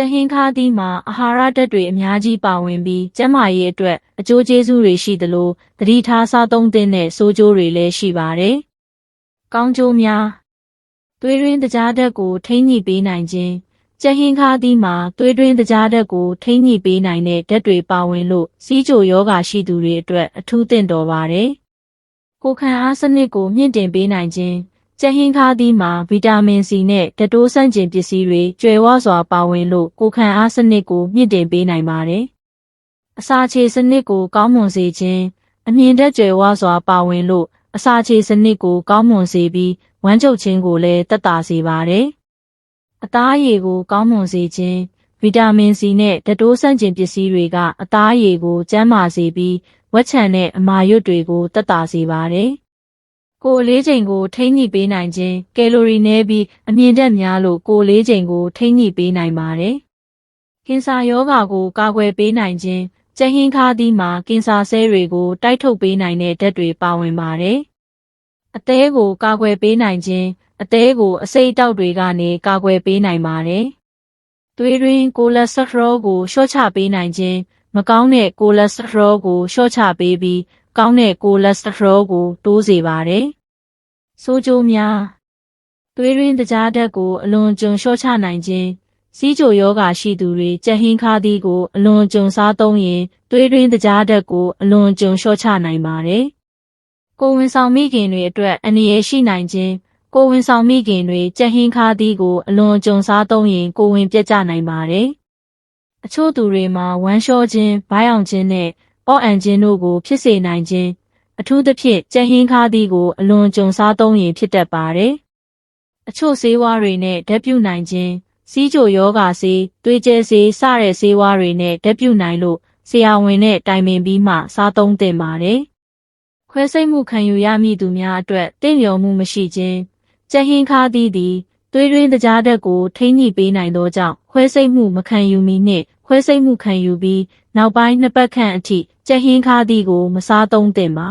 ကြက်ဟင်းခါးသီးမှာအာဟာရဓာတ်တွေအများကြီးပါဝင်ပြီးကျန်းမာရေးအတွက်အကျိုးကျေးဇူးတွေရှိသလိုသတိထားစားသုံးသင့်တဲ့ဆိုးကျိုးတွေလည်းရှိပါတယ်။ကောင်းကျိုးများသွေးရင်းတကြားဓာတ်ကိုထိန်းညှိပေးနိုင်ခြင်းကြက်ဟင်းခါးသီးမှာသွေးတွင်းတကြားဓာတ်ကိုထိန်းညှိပေးနိုင်တဲ့ဓာတ်တွေပါဝင်လို့စီးကြိုယောဂါရှိသူတွေအတွက်အထူးသင့်တော်ပါတယ်။ကိုယ်ခံအားစနစ်ကိုမြင့်တင်ပေးနိုင်ခြင်း ကြက်ဟင်းခါးသီးမှာဗီတာမင်စီနဲ့ဓာတ်တိုးဆန့်ကျင်ပစ္စည်းတွေကျွယ်ဝစွာပါဝင်လို့ကိုယ်ခံအားစနစ်ကိုမြင့်တင်ပေးနိုင်ပါတယ်။အစာချေစနစ်ကိုကောင်းမွန်စေခြင်းအမြင်ဓာတ်ကျွယ်ဝစွာပါဝင်လို့အစာချေစနစ်ကိုကောင်းမွန်စေပြီးဝမ်းချုပ်ခြင်းကိုလည်းတက်တာစေပါတယ်။အသားအရည်ကိုကောင်းမွန်စေခြင်းဗီတာမင်စီနဲ့ဓာတ်တိုးဆန့်ကျင်ပစ္စည်းတွေကအသားအရည်ကိုကျန်းမာစေပြီးဝက်ချံတဲ့အမာရွတ်တွေကိုတက်တာစေပါတယ်။ ကိုယ်အလေးချိန်ကိုထိန်းညှိပေးနိုင်ခြင်းကယ်လိုရီနည်းပြီးအမြင့်တက်များလို့ကိုယ်အလေးချိန်ကိုထိန်းညှိပေးနိုင်ပါတယ်။ကင်ဆာရောဂါကိုကာကွယ်ပေးနိုင်ခြင်းကြက်ဟင်းခါးသီးမှာကင်ဆာဆဲတွေကိုတိုက်ထုတ်ပေးနိုင်တဲ့ဓာတ်တွေပါဝင်ပါတယ်။အသေးကိုကာကွယ်ပေးနိုင်ခြင်းအသေးကိုအစိတ်အတောက်တွေကနေကာကွယ်ပေးနိုင်ပါတယ်။သွေးရင်းကိုလက်စတရောကိုလျှော့ချပေးနိုင်ခြင်းမကောင်းတဲ့ကိုလက်စတရောကိုလျှော့ချပေးပြီး ကောင်းတဲ့ကိုလက်စတရောကို တိုးစေပါတယ်။ဆိုးကျိုးများသွေးရင်းတကြားဓာတ်ကိုအလွန်ကျွံလျှော့ချနိုင်ခြင်းစီးကြိုယောဂါရှိသူတွေကြက်ဟင်းခါးသီးကိုအလွန်ကျွံစားသုံးရင်သွေးရင်းတကြားဓာတ်ကိုအလွန်ကျွံလျှော့ချနိုင်ပါတယ်။ကိုယ်ဝန်ဆောင်မိခင်တွေအတွက်အန္တရာယ်ရှိနိုင်ခြင်းကိုယ်ဝန်ဆောင်မိခင်တွေကြက်ဟင်းခါးသီးကိုအလွန်ကြုံစားသုံးရင်ကိုယ်ဝန်ပြတ်ကျနိုင်ပါတယ်။အချို့သူတွေမှာဝမ်းလျှောခြင်း၊ဘိုင်းအောင်ခြင်းနဲ့ အော့အန်ခြင်းတို့ကို ဖြစ်စေနိုင်ခြင်းအထူးသဖြင့်ကြက်ဟင်းခါးသီးကိုအလွန်ကြုံစားသုံးရင်ဖြစ်တတ်ပါတယ်။အချို့ဆေးဝါးတွေနဲ့ဓာတ်ပြုနိုင်ခြင်းစီးကြိုယောဂါဆေး၊သွေးကျဲဆေးစတဲ့ဆေးဝါးတွေနဲ့ဓာတ်ပြုနိုင်လို့ဆရာဝန်နဲ့တိုင်ပင်ပြီးမှစားသုံးသင့်ပါတယ်။ခွဲစိတ်မှုခံယူရမည့်သူများအတွက်တင့်လျော်မှုမရှိခြင်းကြက်ဟင်းခါးသီးသည်သွေးရင်းတကြားဓာတ်ကိုထိန်းညှိပေးနိုင်သောကြောင့်ခွဲစိတ်မှုမခံယူမီနှင့် ခွဲစိတ်မှုခံယူပြီးနောက်ပိုင်းနှစ်ပတ်ခန့်အထိကြက်ဟင်းခါးသီးကိုမစားသုံးသင့်ပါ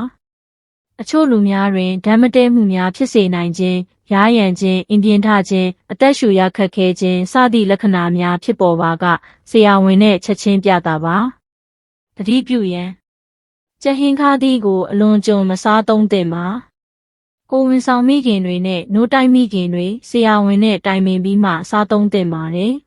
အချို့လူများတွင်ဓာတ်မတည့်မှုများဖြစ်စေနိုင်ခြင်းရားရန်ခြင်းအင်ပြင်းထခြင်းအသက်ရှူရခက်ခဲခြင်းစသည့်လက္ခဏာများဖြစ်ပေါ်ပါကဆရာဝန်နဲ့ချက်ချင်းပြတာပါတတိပြုရန်ကြက်ဟင်းခါးသီးကိုအလွန်ကြုံမစားသုံးသင့်ပါကိုဝင်ဆောင်မိခင်တွေနဲ့နိုးတိုက်မိခင်တွေဆရာဝန်နဲ့တိုင်ပင်ပြီးမှစားသုံးသင့်ပါတယ်။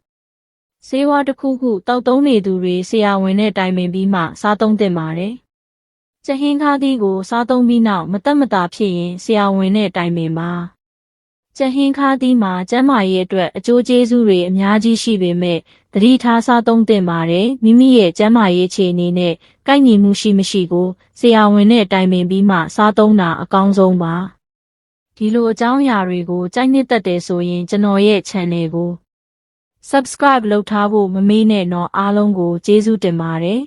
ဆေးဝါးတစ်ခုခုတောက်သုံးနေသူတွေဆရာဝန်နဲ့တိုင်ပင်ပြီးမှစားသုံးသင့်ပါတယ်။ကျဟင်းခါးသီးကိုစားသုံးပြီးနောက်မတက်မတာဖြစ်ရင်ဆရာဝန်နဲ့တိုင်ပင်ပါ။ကျဟင်းခါးသီးမှာကျန်းမာရေးအတွက်အကျိုးကျေးဇူးတွေအများကြီးရှိပေမဲ့သတိထားစားသုံးသင့်ပါတယ်။မိမိရဲ့ကျန်းမာရေးအခြေအနေနဲ့ကိုက်ညီမှုရှိမရှိကိုဆရာဝန်နဲ့တိုင်ပင်ပြီးမှစားသုံးတာအကောင်းဆုံးပါ။ဒီလိုအကြောင်းအရာတွေကိုကြိုက်နှစ်သက်တယ်ဆိုရင်ကျွန်တော်ရဲ့ channel ကို subscribe လုပ်ထားဖို့မမေ့နဲ့တော့အားလုံးကိုကျေးဇူးတင်ပါတယ်